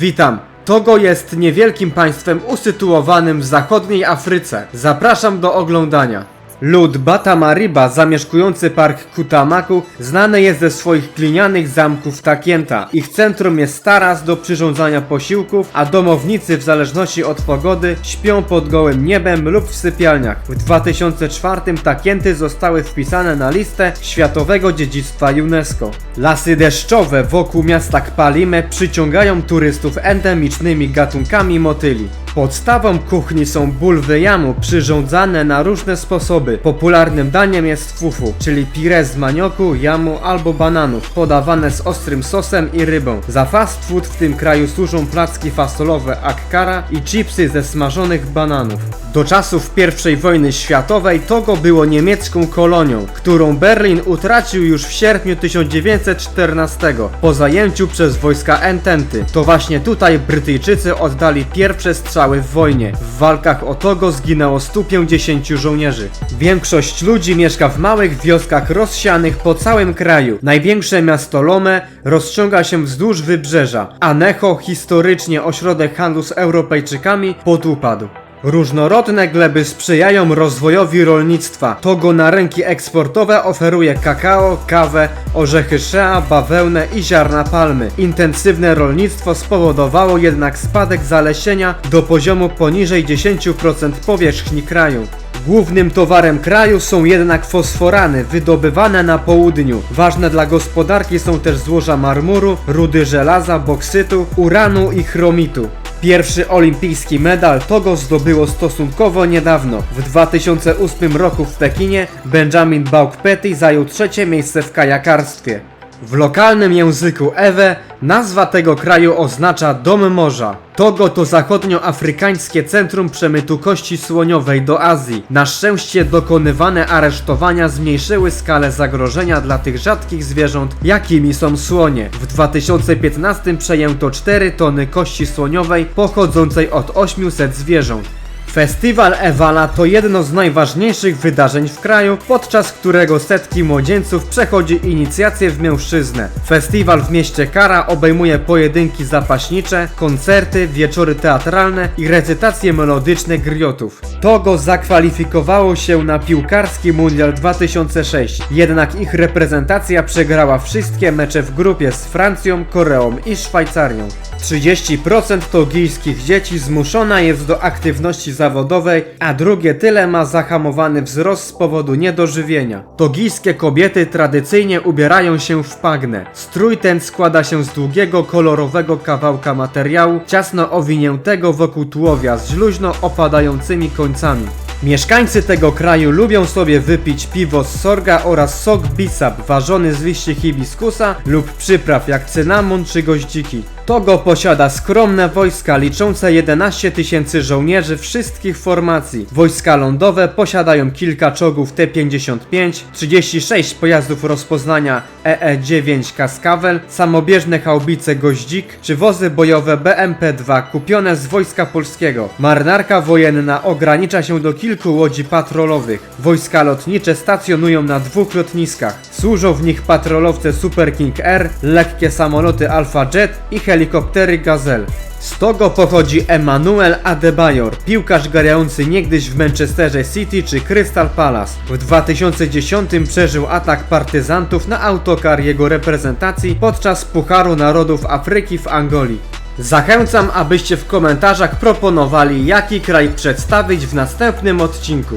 Witam. Togo jest niewielkim państwem usytuowanym w zachodniej Afryce. Zapraszam do oglądania. Lud Batamariba, zamieszkujący park Kutamaku, znany jest ze swoich glinianych zamków Takienta. Ich centrum jest taras do przyrządzania posiłków, a domownicy w zależności od pogody śpią pod gołym niebem lub w sypialniach. W 2004 Takienty zostały wpisane na listę Światowego Dziedzictwa UNESCO. Lasy deszczowe wokół miasta Kpalime przyciągają turystów endemicznymi gatunkami motyli. Podstawą kuchni są bulwy jamu przyrządzane na różne sposoby. Popularnym daniem jest fufu, czyli pire z manioku, jamu albo bananów, podawane z ostrym sosem i rybą. Za fast food w tym kraju służą placki fasolowe akkara i chipsy ze smażonych bananów. Do czasów I wojny światowej Togo było niemiecką kolonią, którą Berlin utracił już w sierpniu 1914 po zajęciu przez wojska Ententy. To właśnie tutaj Brytyjczycy oddali pierwsze strzały w wojnie. W walkach o Togo zginęło 150 żołnierzy. Większość ludzi mieszka w małych wioskach rozsianych po całym kraju. Największe miasto Lome rozciąga się wzdłuż wybrzeża, a Necho, historycznie ośrodek handlu z Europejczykami, podupadł. Różnorodne gleby sprzyjają rozwojowi rolnictwa. Togo na rynki eksportowe oferuje kakao, kawę, orzechy shea, bawełnę i ziarna palmy. Intensywne rolnictwo spowodowało jednak spadek zalesienia do poziomu poniżej 10% powierzchni kraju. Głównym towarem kraju są jednak fosforany wydobywane na południu. Ważne dla gospodarki są też złoża marmuru, rudy żelaza, boksytu, uranu i chromitu. Pierwszy olimpijski medal Togo zdobyło stosunkowo niedawno. W 2008 roku w Pekinie Benjamin Baukpeti zajął trzecie miejsce w kajakarstwie. W lokalnym języku Ewe nazwa tego kraju oznacza dom morza. Togo to zachodnioafrykańskie centrum przemytu kości słoniowej do Azji. Na szczęście dokonywane aresztowania zmniejszyły skalę zagrożenia dla tych rzadkich zwierząt, jakimi są słonie. W 2015 przejęto 4 tony kości słoniowej pochodzącej od 800 zwierząt. Festiwal Ewala to jedno z najważniejszych wydarzeń w kraju, podczas którego setki młodzieńców przechodzi inicjację w mężczyznę. Festiwal w mieście Kara obejmuje pojedynki zapaśnicze, koncerty, wieczory teatralne i recytacje melodyczne griotów. Togo zakwalifikowało się na piłkarski mundial 2006, jednak ich reprezentacja przegrała wszystkie mecze w grupie z Francją, Koreą i Szwajcarią. 30% togijskich dzieci zmuszona jest do aktywności zawodowej, a drugie tyle ma zahamowany wzrost z powodu niedożywienia. Togijskie kobiety tradycyjnie ubierają się w pagnę. Strój ten składa się z długiego, kolorowego kawałka materiału, ciasno owiniętego wokół tułowia z luźno opadającymi końcami. Mieszkańcy tego kraju lubią sobie wypić piwo z sorga oraz sok bisap ważony z liści hibiskusa lub przypraw jak cynamon czy goździki. Togo posiada skromne wojska liczące 11 tysięcy żołnierzy wszystkich formacji. Wojska lądowe posiadają kilka czołgów T-55, 36 pojazdów rozpoznania EE-9 Kaskawel, samobieżne haubice Goździk czy wozy bojowe BMP-2 kupione z Wojska Polskiego. Marynarka wojenna ogranicza się do kilku łodzi patrolowych. Wojska lotnicze stacjonują na dwóch lotniskach. Służą w nich patrolowce Super King Air, lekkie samoloty Alpha Jet i helikoptery Gazelle. Z Togo pochodzi Emmanuel Adebayor, piłkarz grający niegdyś w Manchesterze City czy Crystal Palace. W 2010 przeżył atak partyzantów na autokar jego reprezentacji podczas Pucharu Narodów Afryki w Angolii. Zachęcam, abyście w komentarzach proponowali, jaki kraj przedstawić w następnym odcinku.